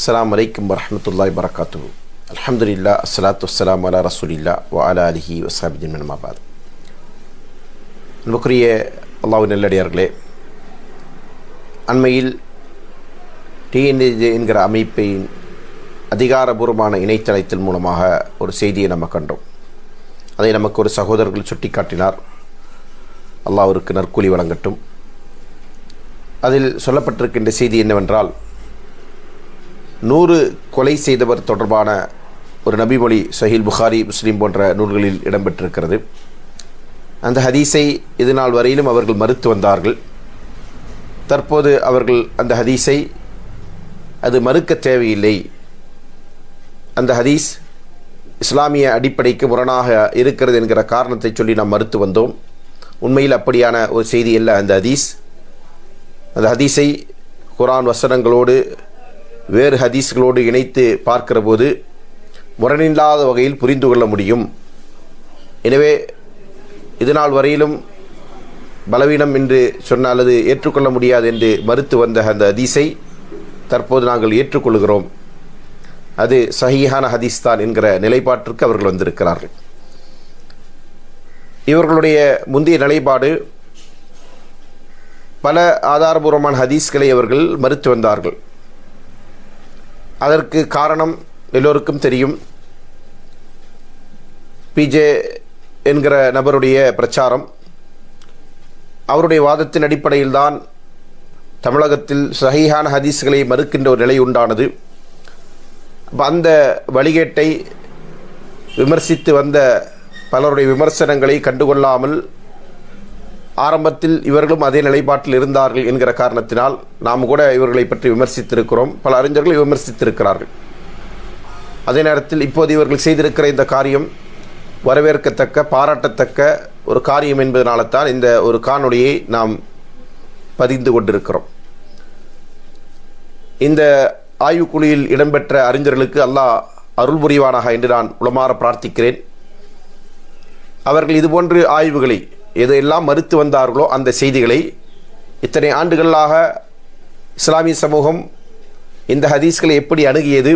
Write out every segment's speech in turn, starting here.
அஸ்லாம் வலைக்கம் வரமத்துல்லாய் வரகாத்து அலமதுல்லா அஸ்லாத்து வஸ்ஸலாம் அலா ரசூலில்லா வ அலா அலிஹி வசாபிதின் மனமாபாத் அன்புக்குரிய அல்லாஹ் நெல்லடியார்களே அண்மையில் டிஎன்ஏஜே என்கிற அமைப்பின் அதிகாரபூர்வமான இணையதளத்தின் மூலமாக ஒரு செய்தியை நம்ம கண்டோம். அதை நமக்கு ஒரு சகோதரர்கள் சுட்டிக்காட்டினார். அல்லாஹ் அவருக்கு நற்கூலி வழங்கட்டும். அதில் சொல்லப்பட்டிருக்கின்ற செய்தி என்னவென்றால் நூறு கொலை செய்தவர் தொடர்பான ஒரு நபிமொழி சஹீல் புகாரி முஸ்லீம் போன்ற நூல்களில் இடம்பெற்றிருக்கிறது. அந்த ஹதீஸை இது நாள் வரையிலும் அவர்கள் மறுத்து வந்தார்கள். தற்போது அவர்கள் அந்த ஹதீஸை அது மறுக்க தேவையில்லை. அந்த ஹதீஸ் இஸ்லாமிய அடிப்படைக்கு முரணாக இருக்கிறது என்கிற காரணத்தை சொல்லி நாம் மறுத்து வந்தோம். உண்மையில் அப்படியான ஒரு செய்தி அல்ல அந்த ஹதீஸ். அந்த ஹதீஸை குரான் வசனங்களோடு வேறு ஹதீஸ்களோடு இணைத்து பார்க்கிற போது முரணில்லாத வகையில் புரிந்து கொள்ள முடியும். எனவே இதுநாள் வரையிலும் பலவீனம் என்று சொன்னால் அல்லது ஏற்றுக்கொள்ள முடியாது என்று மறுத்து வந்த அந்த ஹதீஸை தற்போது நாங்கள் ஏற்றுக்கொள்கிறோம். அது சஹீஹான ஹதீஸ் தான் என்கிற நிலைப்பாட்டிற்கு அவர்கள் வந்திருக்கிறார்கள். இவர்களுடைய முந்தைய நிலைப்பாடு பல ஆதாரபூர்வமான ஹதீஸ்களை அவர்கள் மறுத்து வந்தார்கள். அதற்கு காரணம் எல்லோருக்கும் தெரியும். பிஜே என்கிற நபருடைய பிரச்சாரம். அவருடைய வாதத்தின் அடிப்படையில்தான் தமிழகத்தில் சஹீஹான ஹதீஸ்களை மறுக்கின்ற ஒரு நிலை உண்டானது. அந்த வழிகேட்டை விமர்சித்து வந்த பலருடைய விமர்சனங்களை கண்டுகொள்ளாமல் ஆரம்பத்தில் இவர்களும் அதே நிலைப்பாட்டில் இருந்தார்கள் என்கிற காரணத்தினால் நாம் கூட இவர்களை பற்றி விமர்சித்திருக்கிறோம். பல அறிஞர்களை விமர்சித்திருக்கிறார்கள். அதே நேரத்தில் இப்போது இவர்கள் செய்திருக்கிற இந்த காரியம் வரவேற்கத்தக்க பாராட்டத்தக்க ஒரு காரியம் என்பதனால தான் இந்த ஒரு காணொளியை நாம் பதிந்து கொண்டிருக்கிறோம். இந்த ஆய்வுக்குழியில் இடம்பெற்ற அறிஞர்களுக்கு அல்லாஹ் அருள் புரிவானாக என்று நான் உளமாற பிரார்த்திக்கிறேன். அவர்கள் இதுபோன்று ஆய்வுகளை எதையெல்லாம் மறுத்து வந்தார்களோ அந்த செய்திகளை இத்தனை ஆண்டுகளாக இஸ்லாமிய சமூகம் இந்த ஹதீஸ்களை எப்படி அணுகியது?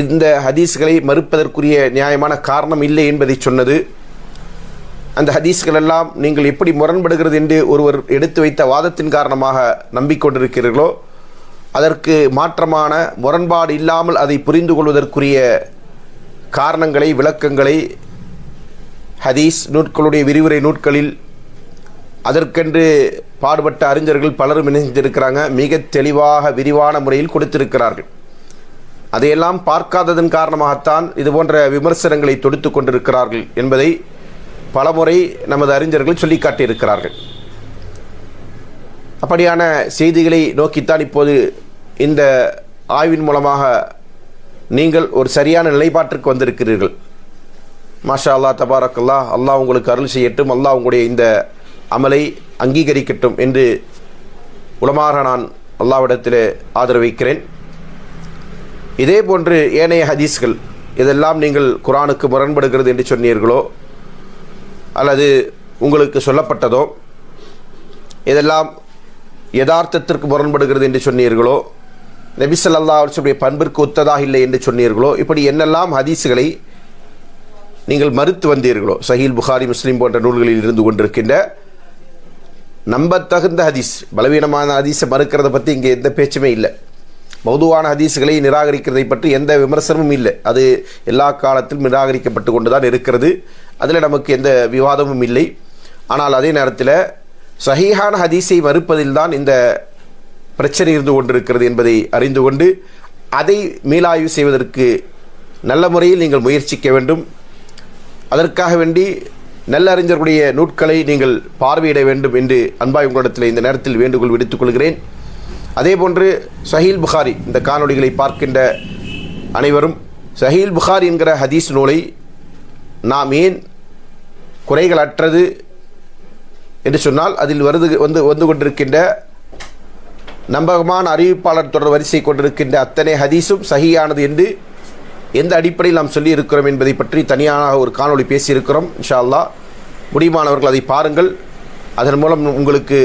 இந்த ஹதீஸ்களை மறுப்பதற்குரிய நியாயமான காரணம் இல்லை என்பதை சொன்னது. அந்த ஹதீஸ்கள் எல்லாம் நீங்கள் எப்படி முரண்படுகிறது என்று ஒருவர் எடுத்து வைத்த வாதத்தின் காரணமாக நம்பிக்கொண்டிருக்கிறீர்களோ அதற்கு மாற்றமான முரண்பாடு இல்லாமல் அதை புரிந்து கொள்வதற்குரிய காரணங்களை விளக்கங்களை ஹதீஸ் நூட்களுடைய விரிவுரை நூட்களில் அதற்கென்று பாடுபட்ட அறிஞர்கள் பலரும் இணைந்திருக்கிறாங்க. மிக தெளிவாக விரிவான முறையில் கொடுத்திருக்கிறார்கள். அதையெல்லாம் பார்க்காததன் காரணமாகத்தான் இது போன்ற விமர்சனங்களை தொடுத்து கொண்டிருக்கிறார்கள் என்பதை பலமுறை நமது அறிஞர்கள் சொல்லிக்காட்டியிருக்கிறார்கள். அப்படியான செய்திகளை நோக்கித்தான் இப்போது இந்த ஆய்வின் மூலமாக நீங்கள் ஒரு சரியான நிலைப்பாட்டிற்கு வந்திருக்கிறீர்கள். மாஷா அல்லா தபாரக்கல்லா அல்லாஹ் உங்களுக்கு அருள் செய்யட்டும் அல்லாஹ் உங்களுடைய இந்த அமலை அங்கீகரிக்கட்டும் என்று உளமாக நான் அல்லாவிடத்தில் ஆதரவிக்கிறேன் இதே போன்று ஏனைய ஹதீஸ்கள் இதெல்லாம் நீங்கள் குரானுக்கு முரண்படுகிறது என்று சொன்னீர்களோ அல்லது உங்களுக்கு சொல்லப்பட்டதோ இதெல்லாம் யதார்த்தத்திற்கு முரண்படுகிறது என்று சொன்னீர்களோ நபிசல்லா அவர்களுடைய பண்பிற்கு ஒத்ததாக இல்லை என்று சொன்னீர்களோ இப்படி என்னெல்லாம் ஹதீஸுகளை நீங்கள் மறுத்து வந்தீர்களோ? சஹீல் புகாரி முஸ்லீம் போன்ற நூல்களில் இருந்து கொண்டிருக்கின்ற நம்பத்தகுந்த ஹதீஸ் பலவீனமான ஹதீஸை மறுக்கிறத பற்றி இங்கே எந்த பேச்சுமே இல்லை. மௌதுவான ஹதீஸ்களை நிராகரிக்கிறதை பற்றி எந்த விமர்சனமும் இல்லை. அது எல்லா காலத்திலும் நிராகரிக்கப்பட்டு கொண்டு தான் இருக்கிறது. அதில் நமக்கு எந்த விவாதமும் இல்லை. ஆனால் அதே நேரத்தில் சஹீஹான ஹதீஸை மறுப்பதில் தான் இந்த பிரச்சனை இருந்து கொண்டிருக்கிறது என்பதை அறிந்து கொண்டு அதை மீளாய்வு செய்வதற்கு நல்ல முறையில் நீங்கள் முயற்சிக்க வேண்டும். அதற்காக வேண்டி நல்ல அறிஞர்களுடைய நூட்களை நீங்கள் பார்வையிட வேண்டும் என்று அன்பாய் உங்களிடத்தில் இந்த நேரத்தில் வேண்டுகோள் விடுத்துக் கொள்கிறேன். அதே போன்று சஹீல் புகாரி இந்த காணொளிகளை பார்க்கின்ற அனைவரும் சஹீல் புகாரி என்கிற ஹதீஸ் நூலை நாம் ஏன் குறைகள் அற்றது என்று சொன்னால் அதில் வருது வந்து வந்து கொண்டிருக்கின்ற நம்பகமான அறிவிப்பாளர் தொடர் வரிசை கொண்டிருக்கின்ற அத்தனை ஹதீஸும் சகியானது என்று எந்த அடிப்படையில் நாம் சொல்லி இருக்கிறோம் என்பதை பற்றி தனியான ஒரு காணொளி பேசியிருக்கிறோம் இன்ஷா அல்லா முடியுமானவர்கள் அதை பாருங்கள். அதன் மூலம் உங்களுக்கு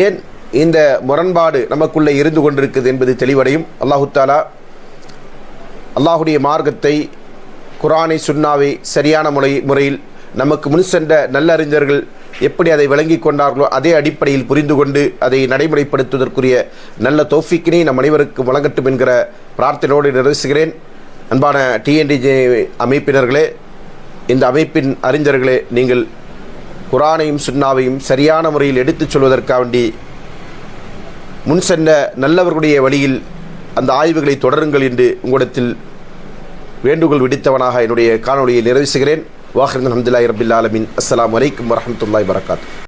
ஏன் இந்த முரண்பாடு நமக்குள்ளே இருந்து கொண்டிருக்குது என்பது தெளிவடையும். அல்லாஹு தாலா அல்லாஹுடைய மார்க்கத்தை குரானை சுன்னாவை சரியான முறை முறையில் நமக்கு முன் சென்ற நல்லறிஞர்கள் எப்படி அதை விளங்கி கொண்டார்களோ அதே அடிப்படையில் புரிந்து கொண்டு அதை நடைமுறைப்படுத்துவதற்குரிய நல்ல தோஃபிக்கினை நம் அனைவருக்கும் வழங்கட்டும் என்கிற பிரார்த்தனையோடு நிறைவேசுகிறேன் அன்பான டிஎன்டிஜே அமைப்பினர்களே இந்த அமைப்பின் அறிஞர்களே நீங்கள் குரானையும் சுன்னாவையும் சரியான முறையில் எடுத்துச் சொல்வதற்காக வேண்டி முன் சென்ற நல்லவர்களுடைய வழியில் அந்த ஆய்வுகளை தொடருங்கள் என்று உங்களிடத்தில் வேண்டுகோள் விடுத்தவனாக என்னுடைய காணொலியை நிறைவு செய்கிறேன். வாஹிரன் அஹமதுல்லாஹி ரபில் ஆலமின். அஸ்லாம் வலைக்கம் வரமத்துல்லாய் வரகாத்